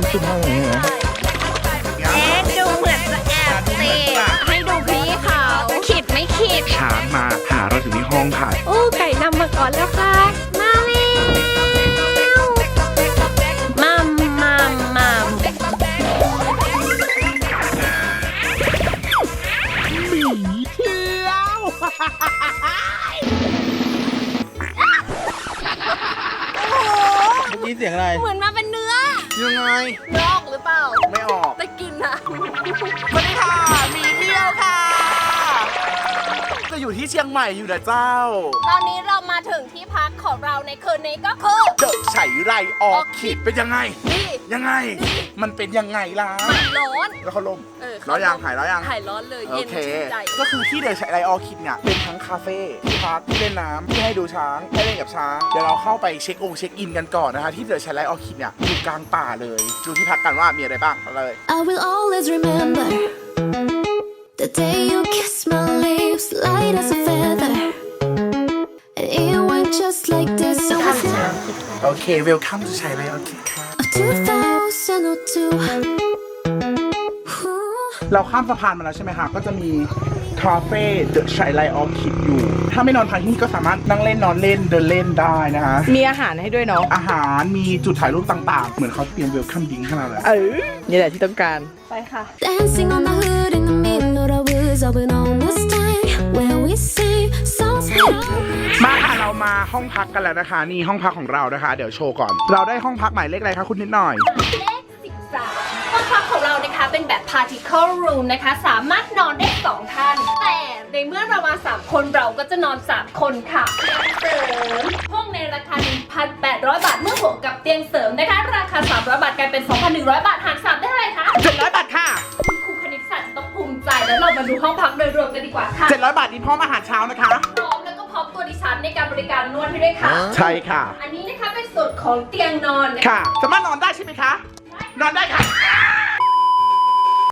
ำซึ นื้อออกหรือเปล่า ไม่ออกแต่กินนะสวัสดีค่ะหมีเที่ยวค่ะ จะอยู่ที่เชียงใหม่อยู่นะเจ้า ตอนนี้เรามาถึงที่พัก ของเราในคืนนี้ก็คือ เดอะไฉไรออคิดเป็นยังไง นี่ยังไง มันเป็นยังไงล่ะ มันร้อน แล้วเขาลมเออร้อนยังหายร้อนยังหายร้อนเลยโอเย็นเค ชื่นใจ ก็คือที่เดอะไฉไรออคิดเนี่ยเป็นทั้งคาเฟ่ที่พักที่เล่นน้ำที่ให้ดูช้างให้เล่นกับช้างเดี๋ยวเราเข้าไปเช็คองค์เช็คอินกันก่อนนะคะที่เดอะไฉไรออคิดเนี่ยอยู่กลางป่าเลยดูที่พักกันว่ามีอะไรบ้างเอาเลย I will always remember the day you kissed my lips, light as a feather. โอเคเวลคัมทูไฉไรออคิดค่ะ of 2002. Ooh. เราข้ามสะพานมาแล้วใช่ไหมคะ ก็จะมีคาเฟ่เดอะไฉไรออคิดอยู่ ถ้าไม่นอนพักที่นี่ก็สามารถนั่งเล่นนอนเล่นเดินเล่นได้นะคะ มีอาหารให้ด้วยเนาะ อาหารมีจุดถ่ายรูปต่างๆ เหมือนเขาเตรียมเวลคัมดิ้งขนาดเลยเออนี่แหละที่ต้องการ ไปค่ะ มาค่ะเรามาห้องพักกันแล้วนะคะ นี่ห้องพักของเรานะคะ เดี๋ยวโชว์ก่อน เราได้ห้องพักหมายเลขอะไรคะคุณนิดหน่อย เลข13ห้องพักของเรานะคะเป็นแบบ particle room นะคะ สามารถนอนได้2ท่าน แต่ในเมื่อเรามา3คนเราก็จะนอน3คนค่ะเตียงเสริมห้องในราคา 1,800 บาทเมื่อบวกกับเตียงเสริมนะคะ ราคา 300 บาทกลายเป็น 2,100 บาทหาร3ได้เท่าไหร่คะ700บาทค่ะคุณครูคณิตศาสตร์จะต้องภูมิใจแล้วเรามาดูห้องพักโดยรวมกันดีกว่าค่ะ700บาทนี้พร้อมอาหารเช้านะคะ ในการบริการนวดให้ด้วยค่ะ ใช่ค่ะ อันนี้นะคะเป็นส่วนของเตียงนอนนะคะค่ะ สามารถนอนได้ใช่ไหมคะ นอนได้ค่ะ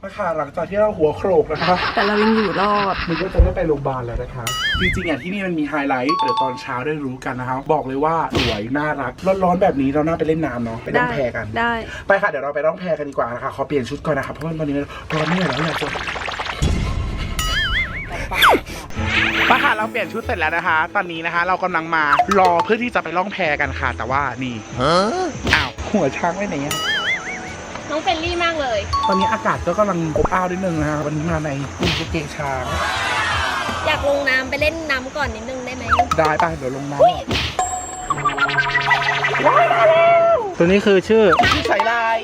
นะคะหลังจากที่เราหัวโขลกนะคะ แต่เรายังอยู่รอดมันก็จะได้ไปโรงพยาบาลแล้วนะคะ จริงๆอะที่นี่มันมีไฮไลท์เดี๋ยวตอนเช้าได้รู้กันนะคะ บอกเลยว่าสวยน่ารัก ร้อนๆแบบนี้เราน่าไปเล่นน้ำเนาะ ไปล่องแพกัน ได้ ไปค่ะเดี๋ยวเราไปร่องแพกันดีกว่านะคะ ขอเปลี่ยนชุดก่อนนะคะ เพราะว่าตอนนี้ร้อนเหนื่อยแล้วอยากจะ เราเปลี่ยนชุดเสร็จแล้วนะคะ ตอนนี้นะคะ เรากำลังมารอเพื่อที่จะไปล่องแพกันค่ะ แต่ว่านี่อ้าวหัวช้างไว้ไหนอะน้องเฟรนลี่มากเลย ตอนนี้อากาศก็กำลังอบอ้าวนิดนึงนะคะวันนี้มาในมีกางเกงช้าง อยากลงน้ำไปเล่นน้ำก่อนนิดนึงได้ไหม ได้ป่ะเดี๋ยวลงน้อุ้ยตัวนี้คือชื่อำที่ใส่ลาย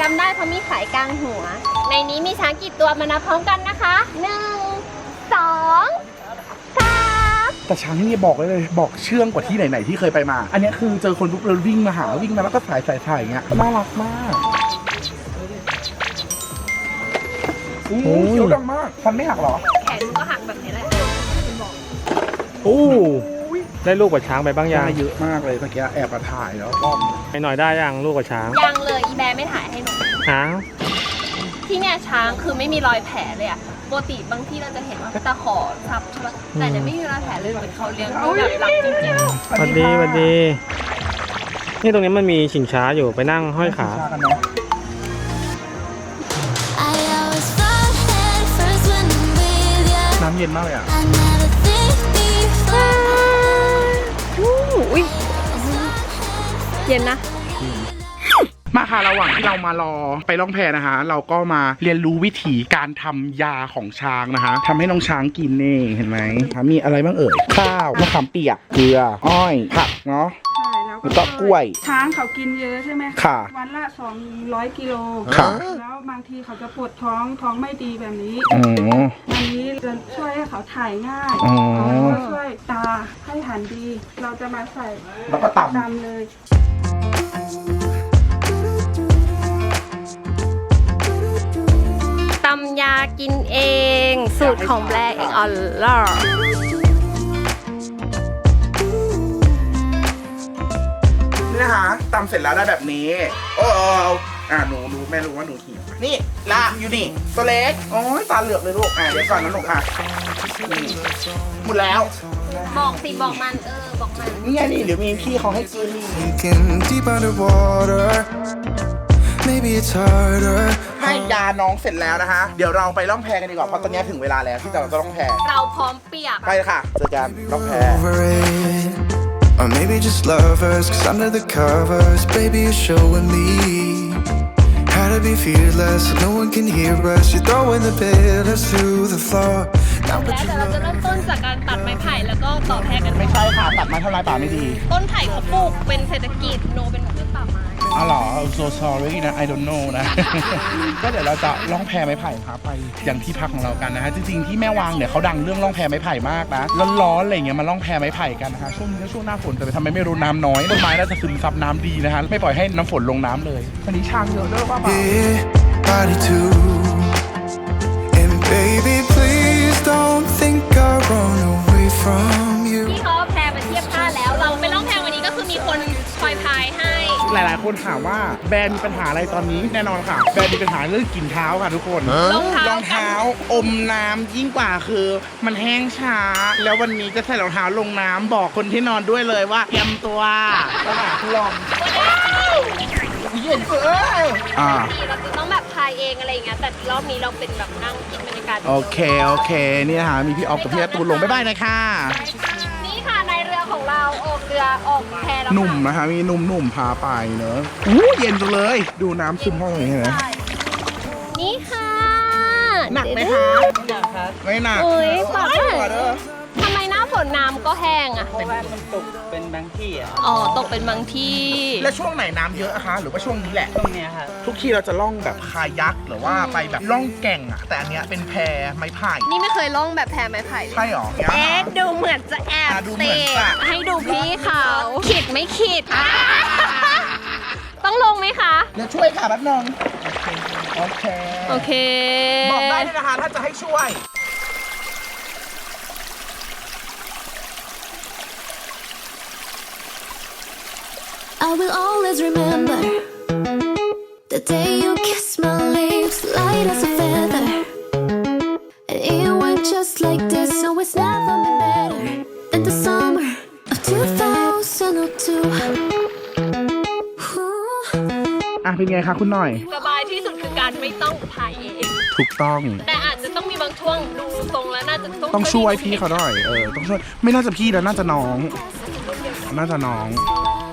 จำได้เพราะมีสายกลางหัว ในนี้มีช้างกี่ตัวมานับพร้อมกันนะคะหนึ่งสองสาม แต่ช้างที่นี่บอกเลยเลยบอกเชื่องกว่าที่ไหนๆที่เคยไปมา อันนี้คือเจอคนปุ๊บเราวิ่งมาหาวิ่งมาแล้วก็สายสายสายอย่างเงี้ยน่ารักมากโอ้โหเขียวดังมากฟันไม่หักเหรอแขนก็หักแบบนี้แหละโอ้ได้ลูกกว่าช้างไปบ้างยัยางเยอะมากเลยเมื่อกี้แอบมาถ่ายแล้วป้อมไปหน่อยได้ยังลูกกว่าช้างยังเลยอีแบร์ไม่ถ่ายให้หนูอ้าวที่เนี่ยช้างคือไม่มีรอยแผลเลยอะ ปกติบางที่เราจะเห็นว่าตะขอทับใช่ปะแต่เนี่ยไม่มีรอยแผลเลยเหมือนเขาเลี้ยงดูแบบรักจริงๆสวัสดีสวัสดี นี่ตรงนี้มันมีชิงช้าอยู่ไปนั่งห้อยขา ชากันเนาะ I always fall head first when I'm with ya. น้ำเย็นมากเลยอะ I never think before. อุ้ย เย็นนะ มาค่ะระหว่างที่เรามารอไปล่องแพนะคะ เราก็มาเรียนรู้วิธีการทำยาของช้างนะคะทำให้น้องช้างกินนี่เห็นไหมมีอะไรบ้างเอ่ยข้าวมะขามเปียกเกลือ อ้อยผักเนาะใช่แล้วแล้วก็กล้วย ช้างเขากินเยอะใช่ไหมค่ะวันละ 200 กิโลค่ะแล้วบางทีเขาจะปวดท้องท้องไม่ดีแบบนี้อ๋ออันนี้จะช่วยให้เขาถ่ายง่ายอ๋อแล้วก็ช่วยตาให้หันดี เราจะมาใส่แล้วก็ตำตำเลยากินเอง สูตรของแบรเองออลล่อนี่นะคะตำเสร็จแล้วได้แบบนี้ โอ้อ่าหนูรู้แม่รู้ว่าหนูหิวนี่ลาอยู่นี่ ตัวเล็กโอ้ยตาเหลือกเลยลูกอะเดี๋ยวก่อนนะลูกอะนี่หมดแล้วบอกสิบอกมันเออบอกมันนี่ไงนี่เดี๋ยวมีพี่เขาให้กิน Sinking deep underwater. Maybe it's harder. ให้ยาน้องเสร็จแล้วนะคะ เดี๋ยวเราไปล่องแพกันดีกว่า เพราะตอนนี้ถึงเวลาแล้วที่เราจะล่องแพเราพร้อมเปียก ไปเลยค่ะเจอกันล่องแพ Over it. Or maybe just lovers, cause under the covers, baby, you're showing me how to be fearless. So no one can hear us. You're throwing the pillars through the floor. Now, และ but เดี๋ยว you เราจะ know. เริ่มต้นจากการตัดไม้ไผ่แล้วก็ต่อแพรกันไม่ใช่ค่ะตัดไม้ทำลายป่าไม่ดี ต้นไผ่เขาปลูกเป็นเศรษฐกิจโนเป็นพืชป่าไม้ อ๋อเหรอ I'm so sorry นะ I don't know นะ ก็เดี๋ยวเราจะล่องแพไม้ไผ่พาไปอย่างที่พักของเรากันนะฮะ จริงๆที่แม่วางเนี่ยเขาดังเรื่องล่องแพไม้ไผ่มากนะ ร้อนๆอะไรเงี้ยมาล่องแพไม้ไผ่กันนะคะช่วงนี้ก็ช่วงหน้าฝนแต่ทำไมไม่รู้น้ำน้อยต้นไม้น่าจะซึมซับน้ำดีนะฮะ ไม่ปล่อยให้น้ำฝนลงน้ำเลยวันนี้ช้างเยอะด้วยว่าเปล่า Yeah, body too. And baby, please don't think I run away from you. ที่เขาเอาแพรมาเทียบท่าแล้วเราไปล่องแพ ห้หลาย ๆ คนถามว่าแบรนด์มีปัญหาอะไรตอนนี้แน่นอนค่ะ แบรนด์มีปัญหาเรื่องกลิ่นเท้าค่ะทุกคนรองเท้ารองเท้าอมน้ำยิ่งกว่าคือ มันแห้งช้า แล้ววันนี้จะใส่รองเท้าลงน้ำบอกคนที่นอนด้วยเลยว่าเตรียมตัวตลาดลมเย็นเอ้ยอ่าเราจะต้องแบบพายเองอะไรอย่างเงี้ยแต่รอบนี้เราเป็นแบบนั่งกินบรรยากาศโอเค โอเค นี่นะคะมีพี่ออฟกับพี่อาตูนลงบ๊ายบายนะค่ะนี่ค่ะ รือออกแพแล้วค่ะหนุ่มนะคะมีหนุ่มหนุ่มๆพาไปเนอะอู้เย็นจังเลย ดูน้ำซึมเข้าไปเห็นไหมใช่นี่ค่ะหนักไหมคะไม่หนักโอ้ยปากไม่แห้หัวงเด้อทำไมหน้าฝนน้ำก็แห้งอะเพราะว่ามันตกเป็นบางที่อะอ๋อตกเป็นบางที่ แล้วช่วงไหนน้ำเยอะอะคะหรือว่าช่วงนี้แหละ ตรงเนี้ยค่ะ ทุกทีเราจะล่องแบบคายักหรือว่าไปแบบล่องแก่งอะแต่อันเนี้ยเป็นแพไม้ไผ่นี่ไม่เคยล่องแบบแพไม้ไผ่เลย ใช่หรอเอ๊ะดูเหมือนจะแอบอะดูเหมืเตะอนจะ ให้ดูพี่เขาขิดไม่ขิดต้องลงไหมคะ เดี๋ยวช่วยค่ะแป๊บนึงโอเค โอเค บอกได้เลยนะคะถ้าจะให้ช่วย I will always remember the day you kissed my lips, light as a feather. And it went just like this, so it's never been better than the summer of 2002. Ooh. อะเป็นไงคะคุณหน่อย สบายที่สุดคือการไม่ต้องพายเอง ถูกต้อง แต่อาจจะต้องมีบางช่วงดูทรงแล้วน่าจะต้องต้องช่วยพี่เขาหน่อย เออ ต้องช่วย ไม่น่าจะพี่แล้วน่าจะน้อง น่าจะน้อง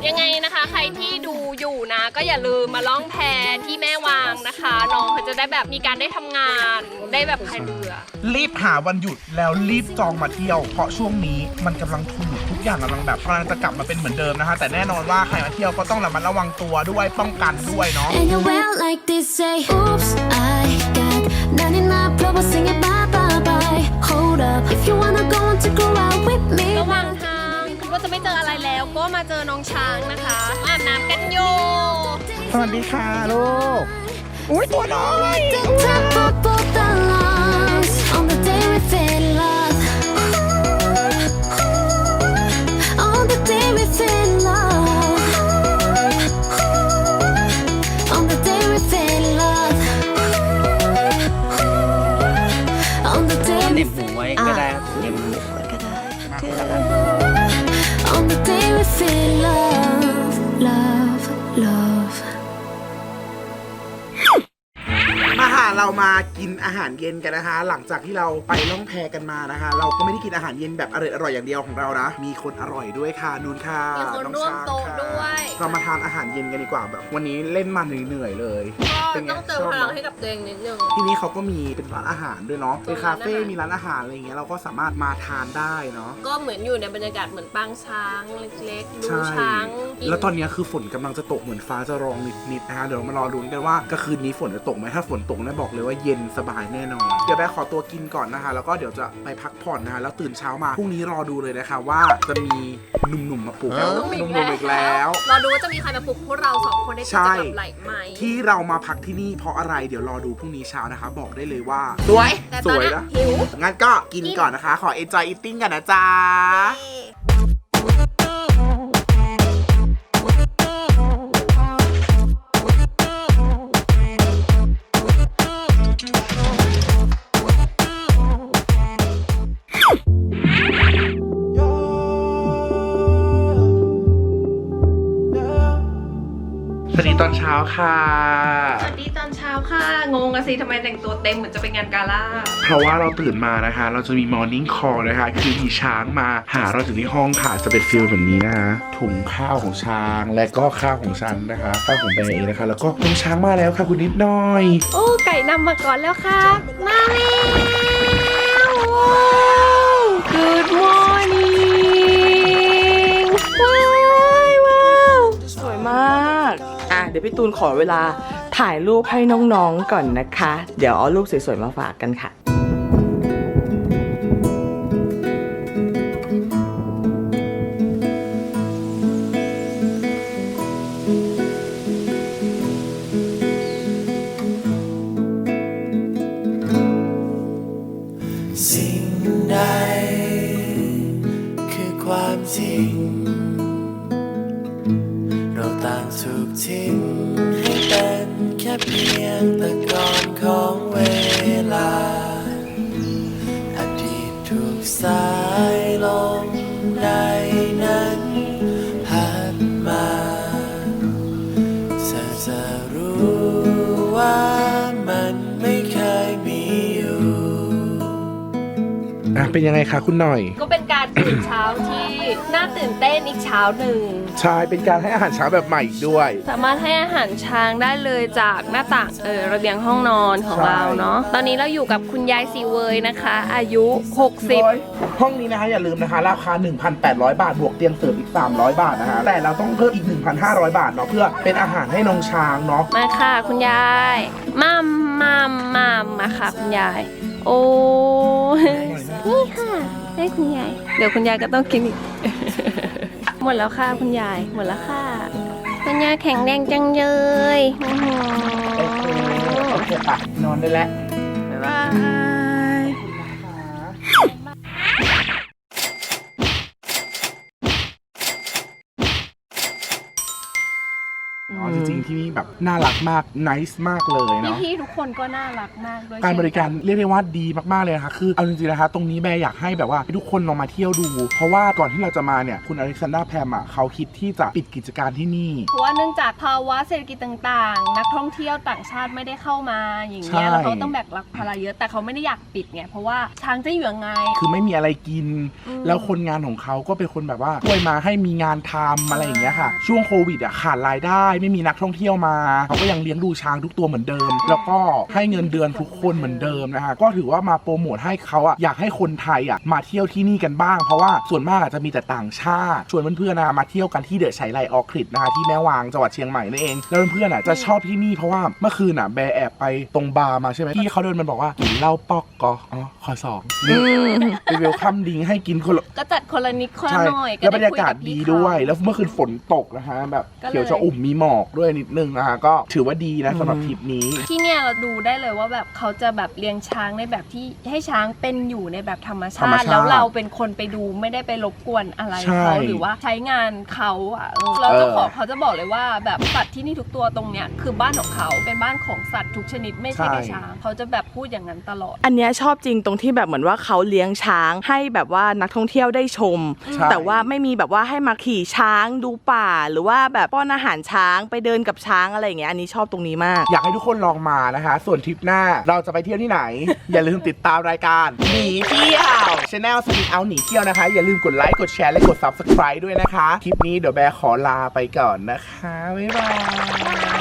ยังไงนะคะ ใครที่ดูอยู่นะ ก็อย่าลืมมาล่องแพที่แม่วางนะคะ น้องเขาจะได้แบบมีการได้ทำงานได้แบบพายเรือ รีบหาวันหยุดแล้วรีบจองมาเที่ยว เพราะช่วงนี้มันกำลังถูกทุกอย่างกำลังแบบกำลังจะกลับมาเป็นเหมือนเดิมนะคะ แต่แน่นอนว่าใครมาเที่ยวก็ต้องระมัดระวังตัวด้วยป้องกันด้วยเนาะ And you went like this, say, Oops, I got 99 problems singing bye bye bye. Hold up, if you wanna go on to go out with me. ระหว่างทางคิด ว่าจะไม่เจออะไรแล้ว ก็มาเจอน้องช้างนะคะอาบน้ำกันอยู่สวัสดีค่ะลูก อุ้ยตัวน้อย The top of both our lungs on the day we fell อาหารเย็นกันนะคะ หลังจากที่เราไปล่องแพกันมานะคะ เราก็ไม่ได้กินอาหารเย็นแบบอร่อยอร่อยๆอย่างเดียวของเรานะ มีคนอร่อยด้วยค่ะนูนค่ะมีคนองร่วมช้างโต๊ะค่ะด้วยเรามาทานอาหารเย็นกันดีกว่าแบบ วันนี้เล่นมาเหนื่อยๆเลยก็เป็นไงต้องเติมชอบพไหมลังให้กับตัวเองนิดนึงที่นี่เขาก็มีเป็นร้านอาหารด้วยเนาะเป็นคาเฟ่ร้านอาหารมีร้านอาหารอะไรอย่างเงี้ยเราก็สามารถมาทานได้เนาะก็เหมือนอยู่ในบรรยากาศเหมือนปางช้างเล็กๆดูใช่ช้างกินแล้วตอนนี้คือฝนกำลังจะตกเหมือนฟ้าจะรองนิดๆนะฮะเดี๋ยวเรามารอดูกันว่ากลางคืนนี้ฝนจะตกไหมถ้าฝนตกนะบอกเลยว่าเย็นสบายแน่นอน เดี๋ยวแบขอตัวกินก่อนนะคะ แล้วก็เดี๋ยวจะไปพักผ่อนนะคะ แล้วตื่นเช้ามาพรุ่งนี้รอดูเลยนะคะว่าจะมีหนุ่มๆมาปลุกต้องมีหนุ่มๆอีกแล้ว รอดูว่าจะมีใครมาปลุกพวกเราสองคนได้ใช่ที่จะกลับไหลไหมที่เรามาพักที่นี่เพราะอะไรเดี๋ยวรอดูพรุ่งนี้เช้านะคะ บอกได้เลยว่าสวยแต่สตอนวยนี้นะหิวงั้นก็กินก่อนนะคะ ขอ enjoy eating กันนะจ๊ะ สวัสดีตอนเช้าค่ะ สวัสดีตอนเช้าค่ะ งงอะสิทำไมแต่งตัวเต็มเหมือนจะไปงานกาล่า เพราะว่าเราตื่นมานะคะ เราจะมี morning call นะคะ คือมีช้างมาหาเราถึงที่ห้องค่ะ จะเป็นฟิลแบบนี้นะคะถุงข้าวของช้าง และก็ข้าวของฉันนะคะ ข้าวของแบร์เองนะคะ แล้วก็น้องช้างมาแล้วค่ะคุณนิดหน่อย โอ้ไก่นำมาก่อนแล้วครับมาแล้ว Good morning เดี๋ยวพี่ตูนขอเวลาถ่ายรูปให้น้องๆก่อนนะคะ เดี๋ยวเอารูปสวยๆมาฝากกันค่ะ เป็นยังไงคะคุณหน่อย ก็เป็นการตื่นเช้าที่น่าตื่นเต้นอีกเช้าหนึ่ง ใช่เป็นการให้อาหารช้างแบบใหม่อีกด้วย สามารถให้อาหารช้างได้เลยจากหน้าต่างเออระเบียงห้องนอนของใช่ เราเนาะตอนนี้เราอยู่กับคุณยายสีเวยนะคะ อายุ60 ห้องนี้นะคะอย่าลืมนะคะ ราคา 1,800 บาท บวกเตียงเสริมอีก 300 บาทนะคะแต่เราต้องเพิ่มอีก 1,500 บาทเนาะเพื่อเป็นอาหารให้น้องช้างเนาะมาค่ะคุณยายมัมมัมมัมมาค่ะคุณยาย โอ้ นี่ค่ะให้คุณยาย เดี๋ยวคุณยายก็ต้องกินอีก หมดแล้วค่ะคุณยาย หมดแล้วค่ะ คุณยายแข็งแรงจังเลยอื้อหือโอเคปะนอนได้แล้วบ๊ายบาย ที่นี่แบบน่ารักมากนิสมากเลยเนาะ พี่ๆทุกคนก็น่ารักมากด้วยการบริการเช่นนเรียกได้ว่าดีมาก ๆ เลยนะคะคือเอาจริงๆนะคะตรงนี้แบร์อยากให้แบบว่าให้ทุกคนลองมาเที่ยวดู เพราะว่าก่อนที่เราจะมาเนี่ย คุณอเล็กซานดราแพมอะเขาคิดที่จะปิดกิจการที่นี่ เพราะว่าเนื่องจากภาวะเศรษฐกิจต่างๆ นักท่องเที่ยวต่างชาติไม่ได้เข้ามาอย่างใช่เงี้ยแล้วเขาต้องแบกรับภาระเยอะแต่เขาไม่ได้อยากปิดไงเพราะว่าช้างจะอยู่ยังไง คือไม่มีอะไรกิน อืม แล้วคนงานของเขาก็เป็นคนแบบว่าช่วยมาให้มีงานทำอะไรอย่างเงี้ยค่ะ ช่วงโควิดอะขาดรายได้ ไม่มีนักท่องเที่ยวมาเขาก็ยังเลี้ยงดูช้างทุกตัวเหมือนเดิม แล้วก็ให้เงินเดือนทุกคนเหมือนเดิมนะคะก็ถือว่ามาโปรโมทให้เขาอะอยากให้คนไทยอะมาเที่ยวที่นี่กันบ้าง เพราะว่าส่วนมากอาจจะมีแต่ต่างชาติชวนเพื่อนๆนะมาเที่ยวกันที่เดอะไฉไลออคริดนะคะที่แม่วางจังหวัดเชียงใหม่นั่นเองแล้วเพื่อนๆอะจะชอบที่นี่เพราะว่าเมื่อคืนอะแบร์แอบไปตรงบาร์มาใช่ไหมพี่เขาเดินมาบอกว่ากินเหล้าปอกกออ๋อขอสองนี่ไปเวลคัมดิงให้กินคนละก็จัดคนละนิดคนละใช่หน่อยแล้วบรรได้ยากาศคุดีบพี่ด้วยเขาแล้วเมื่อคืนฝนตกนะคะแบบก็เลยเขียวจะอุ่มมีหมอกด้วยนิดนึงนะคะก็ถือว่าดีนะสำหรับทริปนี้ ที่เนี่ยเราดูได้เลยว่าแบบเขาจะแบบเลี้ยงช้างในแบบที่ให้ช้างเป็นอยู่ในแบบธรรมธรรมชาติชาติ แล้วเราเป็นคนไปดูไม่ได้ไปรบกวนอะไรใช่เขาหรือว่าใช้งานเขาอะเออเราจะเออขอเขาจะบอกเลยว่าแบบสัตว์ที่นี่ทุกตัวตรงเนี้ยคือบ้านของเขาเป็นบ้านของสัตว์ทุกชนิดไม่ใช่ใช่แค่ช้างเขาจะแบบพูดอย่างนั้นตลอด อันเนี้ยชอบจริงตรงที่แบบเหมือนว่าเขาเลี้ยงช้างให้แบบว่านักท่องเที่ยวได้ชมใช่แต่ว่าไม่มีแบบว่าให้มาขี่ช้างดูป่า หรือว่าแบบป้อนอาหารช้างไปเดินกับช้างอะไรอย่างเงี้ยอันนี้ชอบตรงนี้มาก อยากให้ทุกคนลองมานะคะ ส่วนทริปหน้าเราจะไปเที่ยวที่ไหน อย่าลืมติดตามรายการหนีเที่ยวช anel สปีเอาหนีเที่ยวนะคะ อย่าลืมกดไลค์กดแชร์และกด subscribe ด้วยนะคะ คลิปนี้เดี๋ยวแบร์ขอลาไปก่อนนะคะบ๊ายบาย